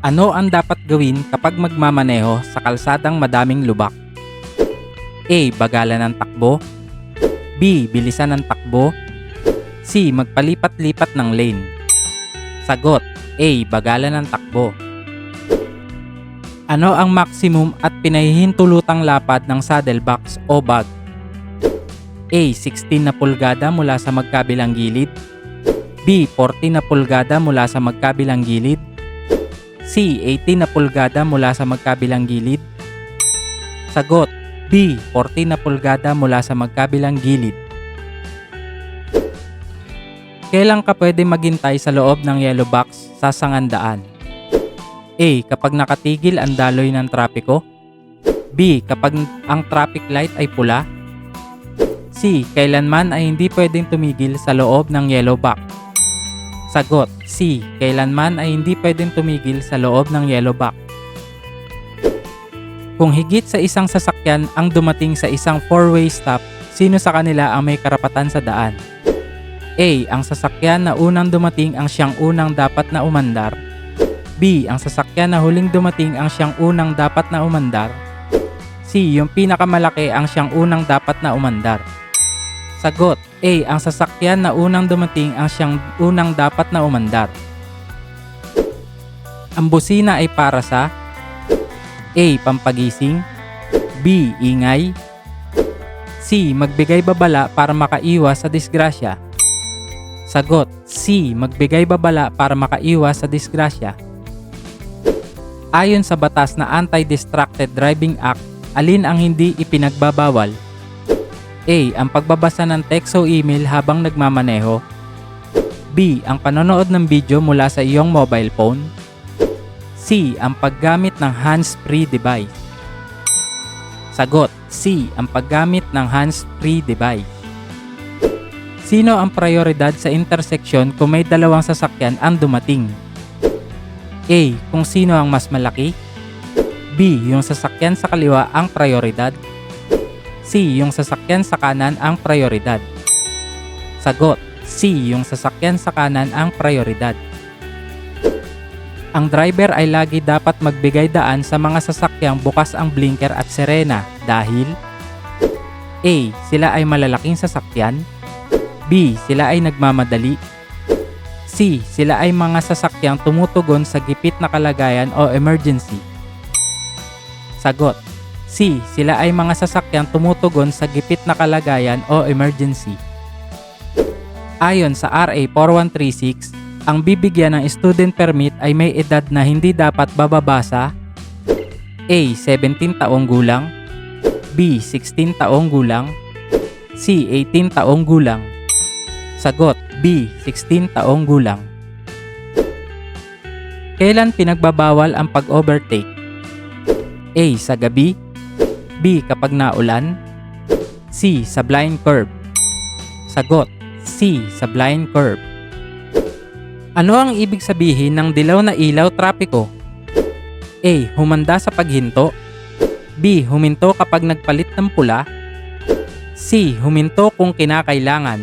Ano ang dapat gawin kapag magmamaneho sa kalsadang madaming lubak? A. Bagalan ng takbo B. Bilisan ng takbo C. Magpalipat-lipat ng lane Sagot A. Bagalan ng takbo Ano ang maximum at pinahihintulutang lapad ng saddlebox o bag? A. 16 na pulgada mula sa magkabilang gilid B. 40 na pulgada mula sa magkabilang gilid C. 18 na pulgada mula sa magkabilang gilid? Sagot B. 40 na pulgada mula sa magkabilang gilid. Kailan ka pwede maghintay sa loob ng yellow box sa sangandaan? A. Kapag nakatigil ang daloy ng trapiko? B. Kapag ang traffic light ay pula? C. Kailanman ay hindi pwedeng tumigil sa loob ng yellow box? Sagot C. Kailanman ay hindi pwedeng tumigil sa loob ng yellow box. Kung higit sa isang sasakyan ang dumating sa isang four-way stop, sino sa kanila ang may karapatan sa daan? A. Ang sasakyan na unang dumating ang siyang unang dapat na umandar. B. Ang sasakyan na huling dumating ang siyang unang dapat na umandar. C. Yung pinakamalaki ang siyang unang dapat na umandar. Sagot A. Ang sasakyan na unang dumating ang siyang unang dapat na umandar. Ang busina ay para sa A. Pampagising B. Ingay C. Magbigay babala para makaiwas sa disgrasya Sagot C. Magbigay babala para makaiwas sa disgrasya Ayon sa batas na Anti-Distracted Driving Act, alin ang hindi ipinagbabawal A. Ang pagbabasa ng text o email habang nagmamaneho. B. Ang panonood ng video mula sa iyong mobile phone. C. Ang paggamit ng hands-free device. Sagot. C. Ang paggamit ng hands-free device. Sino ang prioridad sa interseksyon kung may dalawang sasakyan ang dumating? A. Kung sino ang mas malaki. B. Yung sasakyan sa kaliwa ang prioridad. C. Yung sasakyan sa kanan ang prioridad. Sagot. C. Yung sasakyan sa kanan ang prioridad. Ang driver ay lagi dapat magbigay daan sa mga sasakyang bukas ang blinker at sirena dahil A. Sila ay malalaking sasakyan B. Sila ay nagmamadali C. Sila ay mga sasakyang tumutugon sa gipit na kalagayan o emergency Sagot C. Sila ay mga sasakyang tumutugon sa gipit na kalagayan o emergency. Ayon sa RA 4136, ang bibigyan ng student permit ay may edad na hindi dapat bababa sa A. 17 taong gulang B. 16 taong gulang C. 18 taong gulang Sagot B. 16 taong gulang Kailan pinagbabawal ang pag-overtake? A. Sa gabi B. Kapag naulan C. Sa blind curve Sagot C. Sa blind curve Ano ang ibig sabihin ng dilaw na ilaw trapiko? A. Humanda sa paghinto B. Huminto kapag nagpalit ng pula C. Huminto kung kinakailangan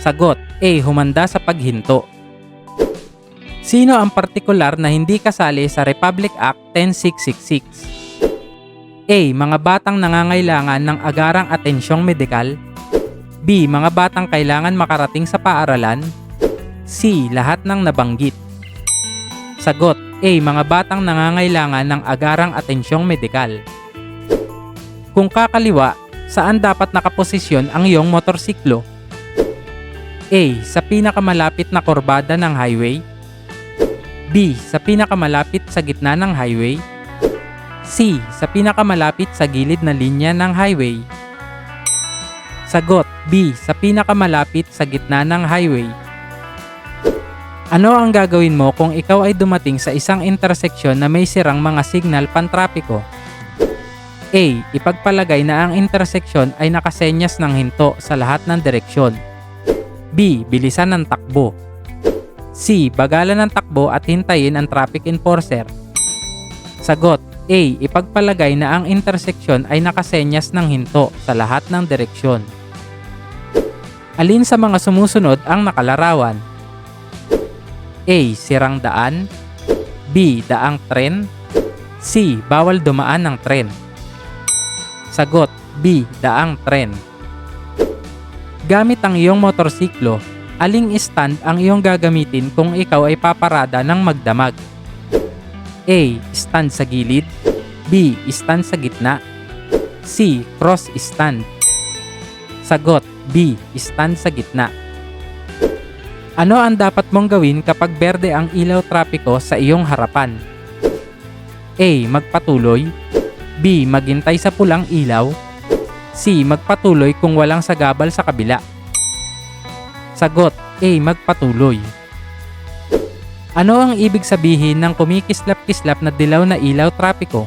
Sagot A. Humanda sa paghinto Sino ang partikular na hindi kasali sa Republic Act 10666? A. Mga batang nangangailangan ng agarang atensyong medikal. B. Mga batang kailangan makarating sa paaralan. C. Lahat ng nabanggit. Sagot A. Mga batang nangangailangan ng agarang atensyong medikal. Kung kakaliwa, saan dapat nakaposisyon ang iyong motorsiklo? A. Sa pinakamalapit na korbada ng highway. B. Sa pinakamalapit sa gitna ng highway. C. Sa pinakamalapit sa gilid na linya ng highway. Sagot B. Sa pinakamalapit sa gitna ng highway. Ano ang gagawin mo kung ikaw ay dumating sa isang interseksyon na may sirang mga signal pantrapiko? A. Ipagpalagay na ang interseksyon ay nakasenyas ng hinto sa lahat ng direksyon. B. Bilisan ng takbo. C. Bagalan ng takbo at hintayin ang traffic enforcer. Sagot A. Ipagpalagay na ang interseksyon ay nakasenyas ng hinto sa lahat ng direksyon. Alin sa mga sumusunod ang nakalarawan? A. Sirang daan B. Daang tren C. Bawal dumaan ng tren Sagot B. Daang tren Gamit ang iyong motorsiklo, aling stand ang iyong gagamitin kung ikaw ay paparada ng magdamag? A. Stand sa gilid B. Stand sa gitna C. Cross stand Sagot B. Stand sa gitna Ano ang dapat mong gawin kapag berde ang ilaw trapiko sa iyong harapan? A. Magpatuloy B. Maghintay sa pulang ilaw C. Magpatuloy kung walang sagabal sa kabila Sagot A. Magpatuloy Ano ang ibig sabihin ng kumikislap-kislap na dilaw na ilaw trapiko?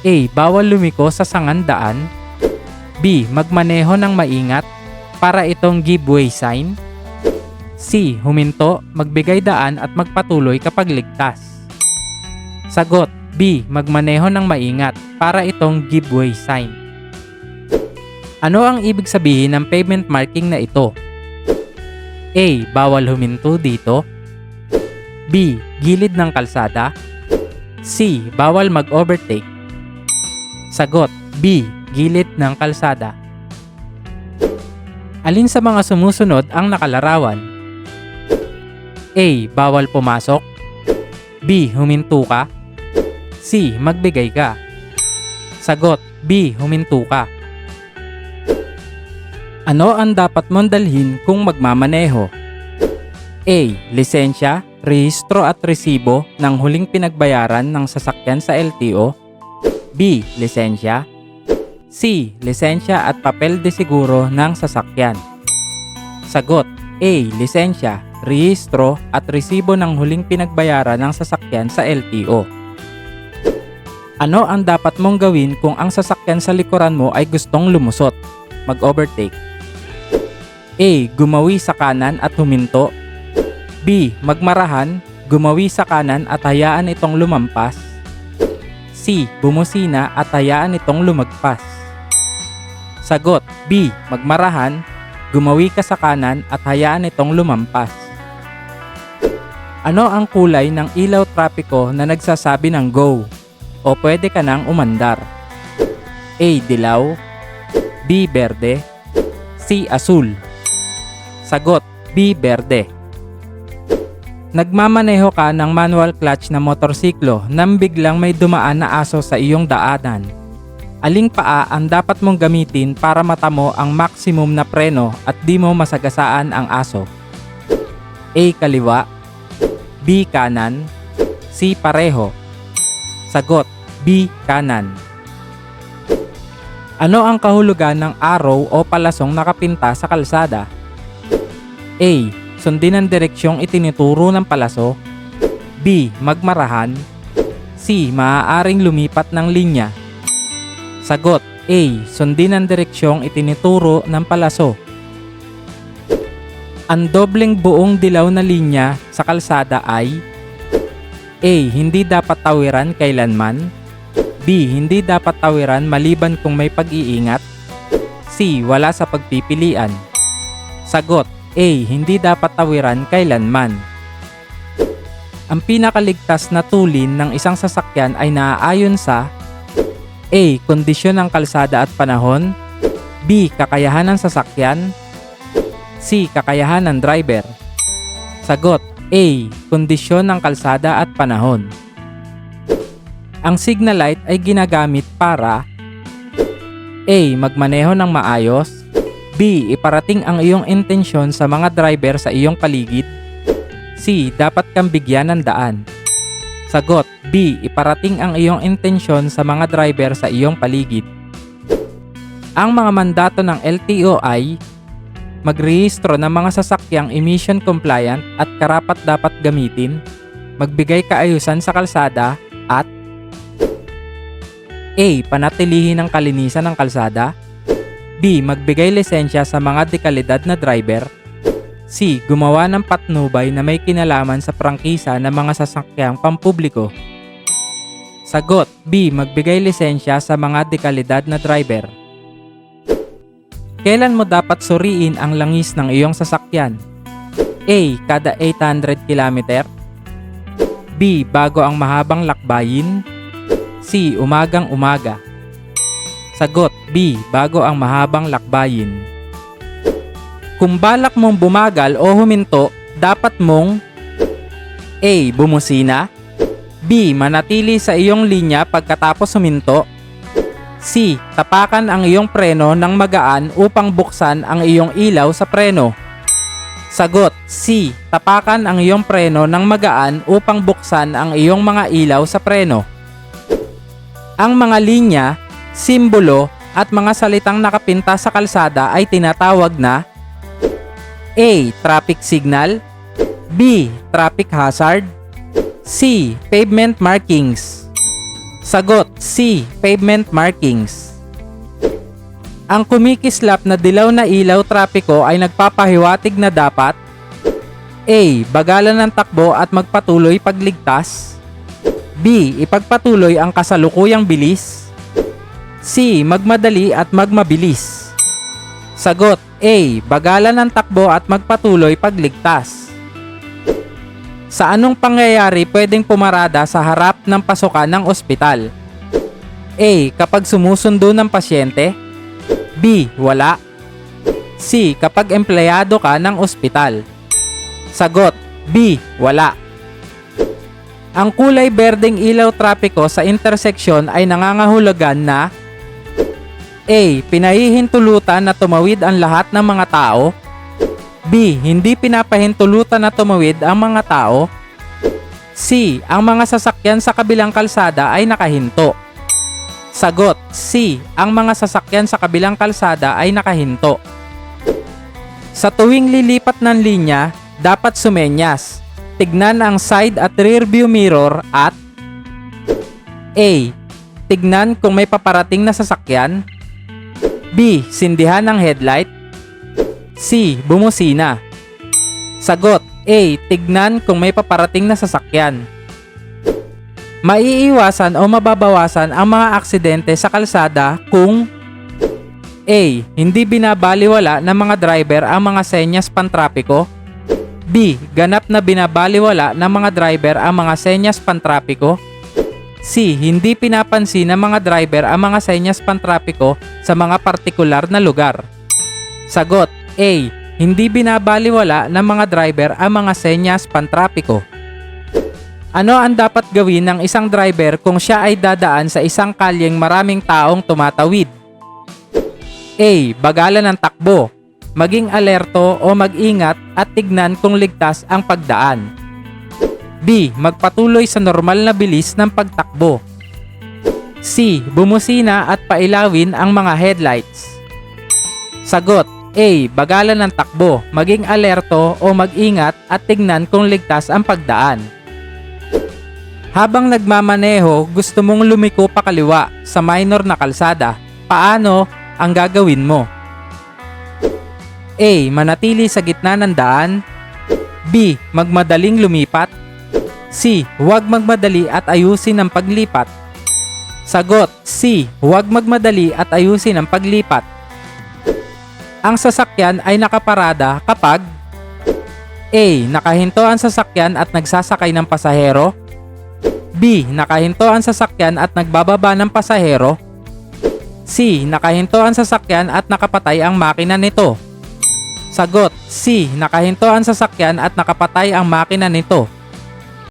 A. Bawal lumiko sa sangandaan B. Magmaneho ng maingat para itong giveaway sign C. Huminto, magbigay daan at magpatuloy kapag ligtas Sagot B. Magmaneho ng maingat para itong giveaway sign Ano ang ibig sabihin ng pavement marking na ito? A. Bawal huminto dito B. Gilid ng kalsada C. Bawal mag-overtake Sagot B. Gilid ng kalsada Alin sa mga sumusunod ang nakalarawan? A. Bawal pumasok B. Huminto ka C. Magbigay ka Sagot B. Huminto ka Ano ang dapat mong dalhin kung magmamaneho? A. Lisensya, rehistro at resibo ng huling pinagbayaran ng sasakyan sa LTO B. Lisensya C. Lisensya at papel de siguro ng sasakyan Sagot A. Lisensya, rehistro at resibo ng huling pinagbayaran ng sasakyan sa LTO Ano ang dapat mong gawin kung ang sasakyan sa likuran mo ay gustong lumusot? Mag-overtake A. Gumawi sa kanan at huminto B. Magmarahan, gumawi sa kanan at hayaan itong lumampas C. Bumusina at hayaan itong lumagpas. Sagot B. Magmarahan, gumawi ka sa kanan at hayaan itong lumampas. Ano ang kulay ng ilaw trapiko na nagsasabi ng go? O pwede ka nang umandar? A. Dilaw B. Berde C. Asul Sagot B. Berde Nagmamaneho ka ng manual clutch na motorsiklo nang biglang may dumaan na aso sa iyong daanan. Aling paa ang dapat mong gamitin para matamo ang maximum na preno at di mo masagasaan ang aso? A. Kaliwa B. Kanan C. Pareho Sagot B. Kanan Ano ang kahulugan ng araw o palasong nakapinta sa kalsada? A sundin ang direksyong itinuturo ng palaso. B. Magmarahan. C. Maaaring lumipat ng linya. Sagot A. Sundin ang direksyong itinuturo ng palaso. Ang dobleng buong dilaw na linya sa kalsada ay A. Hindi dapat tawiran kailanman. B. Hindi dapat tawiran maliban kung may pag-iingat. C. Wala sa pagpipilian. Sagot A. Hindi dapat tawiran kailanman. Ang pinakaligtas na tulin ng isang sasakyan ay naaayon sa A. Kondisyon ng kalsada at panahon B. Kakayahan ng sasakyan C. Kakayahan ng driver Sagot A. Kondisyon ng kalsada at panahon Ang signal light ay ginagamit para A. Magmaneho ng maayos B. Iparating ang iyong intensyon sa mga driver sa iyong paligid. C. Dapat kang bigyan ng daan. Sagot B. Iparating ang iyong intensyon sa mga driver sa iyong paligid. Ang mga mandato ng LTO ay magrehistro ng mga sasakyang emission compliant at karapat dapat gamitin, magbigay kaayusan sa kalsada at A. Panatilihin ang kalinisan ng kalsada B. Magbigay lisensya sa mga dekalidad na driver. C. Gumawa ng patnubay na may kinalaman sa prangkisa ng mga sasakyang pampubliko. Sagot B. Magbigay lisensya sa mga dekalidad na driver. Kailan mo dapat suriin ang langis ng iyong sasakyan? A. Kada 800 km B. Bago ang mahabang lakbayin. C. Umagang umaga. Sagot B. Bago ang mahabang lakbayin. Kung balak mong bumagal o huminto, dapat mong A. Bumusina B. Manatili sa iyong linya pagkatapos huminto C. Tapakan ang iyong preno ng magaan upang buksan ang iyong ilaw sa preno Sagot C. Tapakan ang iyong preno ng magaan upang buksan ang iyong mga ilaw sa preno Ang mga linya, simbolo at mga salitang nakapinta sa kalsada ay tinatawag na A. Traffic signal B. Traffic hazard C. Pavement markings Sagot C. Pavement markings Ang kumikislap na dilaw na ilaw trapiko ay nagpapahiwatig na dapat A. Bagalan ng takbo at magpatuloy pagligtas B. Ipagpatuloy ang kasalukuyang bilis C. Magmadali at magmabilis Sagot A. Bagalan ng takbo at magpatuloy pagligtas. Sa anong pangyayari pwedeng pumarada sa harap ng pasukan ng ospital? A. Kapag sumusundo ng pasyente. B. Wala. C. Kapag empleyado ka ng ospital. Sagot B. Wala. Ang kulay berdeng ilaw trapiko sa interseksyon ay nangangahulugan na A. Pinahihintulutan na tumawid ang lahat ng mga tao. B. Hindi pinapahintulutan na tumawid ang mga tao. C. Ang mga sasakyan sa kabilang kalsada ay nakahinto. Sagot C. Ang mga sasakyan sa kabilang kalsada ay nakahinto. Sa tuwing lilipat ng linya, dapat sumenyas. Tignan ang side at rear view mirror at A. Tignan kung may paparating na sasakyan. B. Sindihan ng headlight. C. Bumusina. Sagot A. Tignan kung may paparating na sasakyan. Maiiwasan o mababawasan ang mga aksidente sa kalsada kung A. Hindi binabaliwala ng mga driver ang mga senyas pantrapiko. B. Ganap na binabaliwala ng mga driver ang mga senyas pantrapiko. C. Hindi pinapansin ng mga driver ang mga senyas pantrapiko sa mga partikular na lugar. Sagot A. Hindi binabaliwala ng mga driver ang mga senyas pantrapiko. Ano ang dapat gawin ng isang driver kung siya ay dadaan sa isang kalyeng maraming taong tumatawid? A. Bagalan ng takbo. Maging alerto o mag-ingat at tignan kung ligtas ang pagdaan. B. Magpatuloy sa normal na bilis ng pagtakbo. C. Bumusina at pailawin ang mga headlights. Sagot A. Bagalan ng takbo, maging alerto o mag-ingat at tignan kung ligtas ang pagdaan. Habang nagmamaneho, gusto mong lumiko pa kaliwa sa minor na kalsada. Paano ang gagawin mo? A. Manatili sa gitna ng daan. B. Magmadaling lumipat. C. Huwag magmadali at ayusin ang paglipat. Sagot C. Huwag magmadali at ayusin ang paglipat. Ang sasakyan ay nakaparada kapag A. Nakahinto ang sasakyan at nagsasakay ng pasahero. B. Nakahinto ang sasakyan at nagbababa ng pasahero. C. Nakahinto ang sasakyan at nakapatay ang makina nito. Sagot C. Nakahinto ang sasakyan at nakapatay ang makina nito.